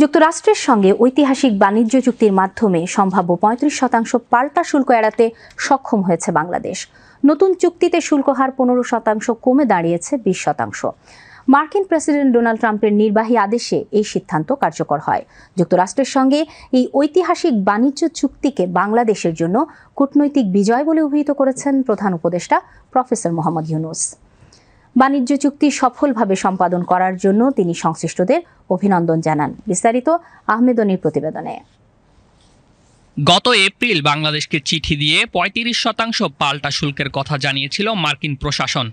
যুক্তরাষ্ট্রের সঙ্গে ঐতিহাসিক বাণিজ্য চুক্তির মাধ্যমে সম্ভাব্য পঁয়ত্রিশ শতাংশ পাল্টা শুল্ক এড়াতে সক্ষম হয়েছে বাংলাদেশ। নতুন চুক্তিতে শুল্ক হার পনেরো শতাংশ কমে দাঁড়িয়েছে বিশ শতাংশ। মার্কিন প্রেসিডেন্ট ডোনাল্ড ট্রাম্পের নির্বাহী আদেশে এই সিদ্ধান্ত কার্যকর হয়। যুক্তরাষ্ট্রের সঙ্গে এই ঐতিহাসিক বাণিজ্য চুক্তিকে বাংলাদেশের জন্য কূটনৈতিক বিজয় বলে অভিহিত করেছেন প্রধান উপদেষ্টা প্রফেসর মোহাম্মদ ইউনুস। বাণিজ্য চুক্তি সফলভাবে সম্পাদন করার জন্য তিনি সংশ্লিষ্টদের অভিনন্দন জানান। বিস্তারিত আহমেদনির প্রতিবেদনে। গত এপ্রিল বাংলাদেশকে চিঠি দিয়ে পঁয়ত্রিশ শতাংশ পাল্টা শুল্কের কথা জানিয়েছিল মার্কিন প্রশাসন।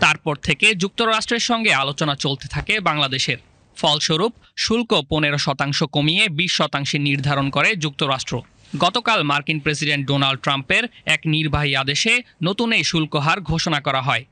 তারপর থেকে যুক্তরাষ্ট্রের সঙ্গে আলোচনা চলতে থাকে বাংলাদেশের। ফলস্বরূপ, শুল্ক পনেরো শতাংশ কমিয়ে বিশ শতাংশে নির্ধারণ করে যুক্তরাষ্ট্র। গতকাল মার্কিন প্রেসিডেন্ট ডোনাল্ড ট্রাম্পের এক নির্বাহী আদেশে নতুন এই শুল্ক হার ঘোষণা করা হয়।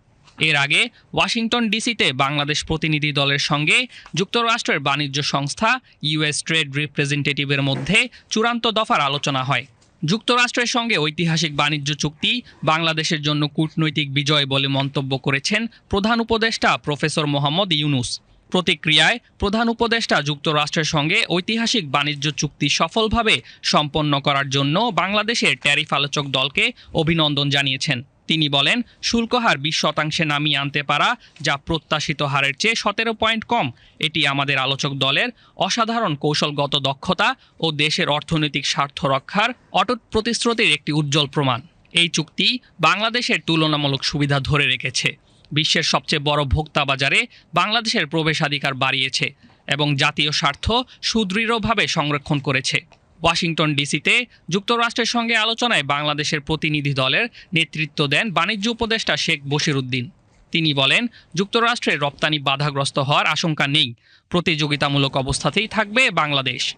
এর আগে ওয়াশিংটন ডিসিতে বাংলাদেশ প্রতিনিধি দলের সঙ্গে যুক্তরাষ্ট্রের বাণিজ্য সংস্থা ইউএস ট্রেড রিপ্রেজেন্টেটিভের মধ্যে চূড়ান্ত দফার আলোচনা হয়। যুক্তরাষ্ট্রের সঙ্গে ঐতিহাসিক বাণিজ্য চুক্তি, বাংলাদেশের জন্য কূটনৈতিক বিজয় বলে মন্তব্য করেছেন প্রধান উপদেষ্টা প্রফেসর মোহাম্মদ ইউনুস। প্রতিক্রিয়ায় প্রধান উপদেষ্টা যুক্তরাষ্ট্রের সঙ্গে ঐতিহাসিক বাণিজ্য চুক্তি সফলভাবে সম্পন্ন করার জন্য বাংলাদেশের ট্যারিফ আলোচক দলকে অভিনন্দন জানিয়েছেন। তিনি বলেন, শুল্ক হার বিশ শতাংশে নামিয়ে আনতে পারা যা প্রত্যাশিত হারের চেয়ে সতেরো পয়েন্ট কম। এটি আমাদের আলোচক দলের অসাধারণ কৌশলগত দক্ষতা ও দেশের অর্থনৈতিক স্বার্থ রক্ষার অটুট প্রতিশ্রুতির একটি উজ্জ্বল প্রমাণ। এই চুক্তি বাংলাদেশের তুলনামূলক সুবিধা ধরে রেখেছে। বিশ্বের সবচেয়ে বড় ভোক্তা বাজারে বাংলাদেশের প্রবেশাধিকার বাড়িয়েছে এবং জাতীয় স্বার্থ সুদৃঢ়ভাবে সংরক্ষণ করেছে। ওয়াশিংটন ডিসিতে যুক্তরাষ্ট্রের সঙ্গে আলোচনায় বাংলাদেশের প্রতিনিধি দলের নেতৃত্ব দেন বাণিজ্য উপদেষ্টা শেখ বশিরুদ্দিন। তিনি বলেন, যুক্তরাষ্ট্রের রপ্তানি বাধাগ্রস্ত হওয়ার আশঙ্কা নেই। প্রতিযোগিতামূলক অবস্থাতেই থাকবে বাংলাদেশ।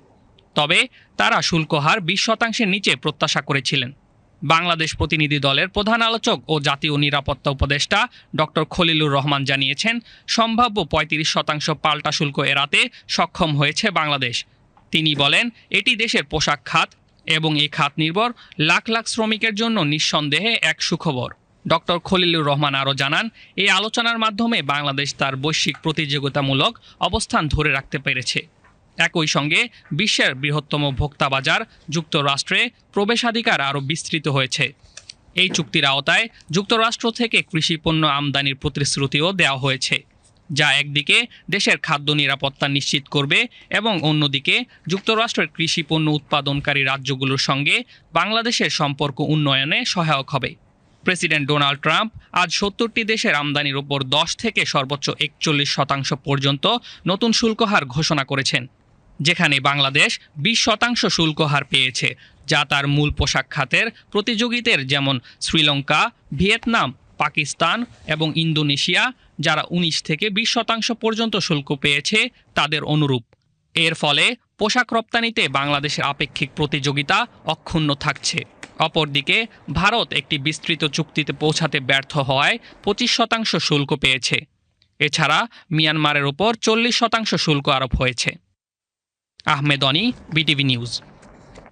তবে তারা শুল্ক হার বিশ শতাংশের নিচে প্রত্যাশা করেছিলেন। বাংলাদেশ প্রতিনিধি দলের প্রধান আলোচক ও জাতীয় নিরাপত্তা উপদেষ্টা ডক্টর খলিলুর রহমান জানিয়েছেন, সম্ভাব্য পঁয়ত্রিশ শতাংশ পাল্টা শুল্ক এড়াতে সক্ষম হয়েছে বাংলাদেশ। তিনি বলেন, এটি দেশের পোশাক খাত এবং এই খাত নির্ভর লাখ লাখ শ্রমিকের জন্য নিঃসন্দেহে এক সুখবর। ডক্টর খলিলুর রহমান আরও জানান, এই আলোচনার মাধ্যমে বাংলাদেশ তার বৈশ্বিক প্রতিযোগিতামূলক অবস্থান ধরে রাখতে পেরেছে। একই সঙ্গে বিশ্বের বৃহত্তম ভোক্তা বাজার যুক্তরাষ্ট্রে প্রবেশাধিকার আরও বিস্তৃত হয়েছে। এই চুক্তির আওতায় যুক্তরাষ্ট্র থেকে কৃষি পণ্য আমদানির প্রতিশ্রুতিও দেওয়া হয়েছে। যা একদিকে দেশের খাদ্য নিরাপত্তা নিশ্চিত করবে এবং অন্যদিকে যুক্তরাষ্ট্রের কৃষি পণ্য উৎপাদনকারী রাজ্যগুলোর সঙ্গে বাংলাদেশের সম্পর্ক উন্নয়নে সহায়ক হবে। প্রেসিডেন্ট ডোনাল্ড ট্রাম্প আজ সত্তরটি দেশের আমদানির ওপর দশ থেকে সর্বোচ্চ একচল্লিশ শতাংশ পর্যন্ত নতুন শুল্ক হার ঘোষণা করেছেন, যেখানে বাংলাদেশ বিশ শতাংশ শুল্ক হার পেয়েছে, যা তার মূল পোশাক খাতের প্রতিযোগীদের যেমন শ্রীলঙ্কা, ভিয়েতনাম পাকিস্তান এবং ইন্দোনেশিয়া, যারা উনিশ থেকে বিশ শতাংশ পর্যন্ত শুল্ক পেয়েছে, তাদের অনুরূপ। এর ফলে পোশাক রপ্তানিতে বাংলাদেশের আপেক্ষিক প্রতিযোগিতা অক্ষুণ্ণ থাকছে। অপরদিকে, ভারত একটি বিস্তৃত চুক্তিতে পৌঁছাতে ব্যর্থ হওয়ায় পঁচিশ শতাংশ শুল্ক পেয়েছে। এছাড়া, মিয়ানমারের ওপর চল্লিশ শতাংশ শুল্ক আরোপ হয়েছে। Ahmed Oni, BTV news.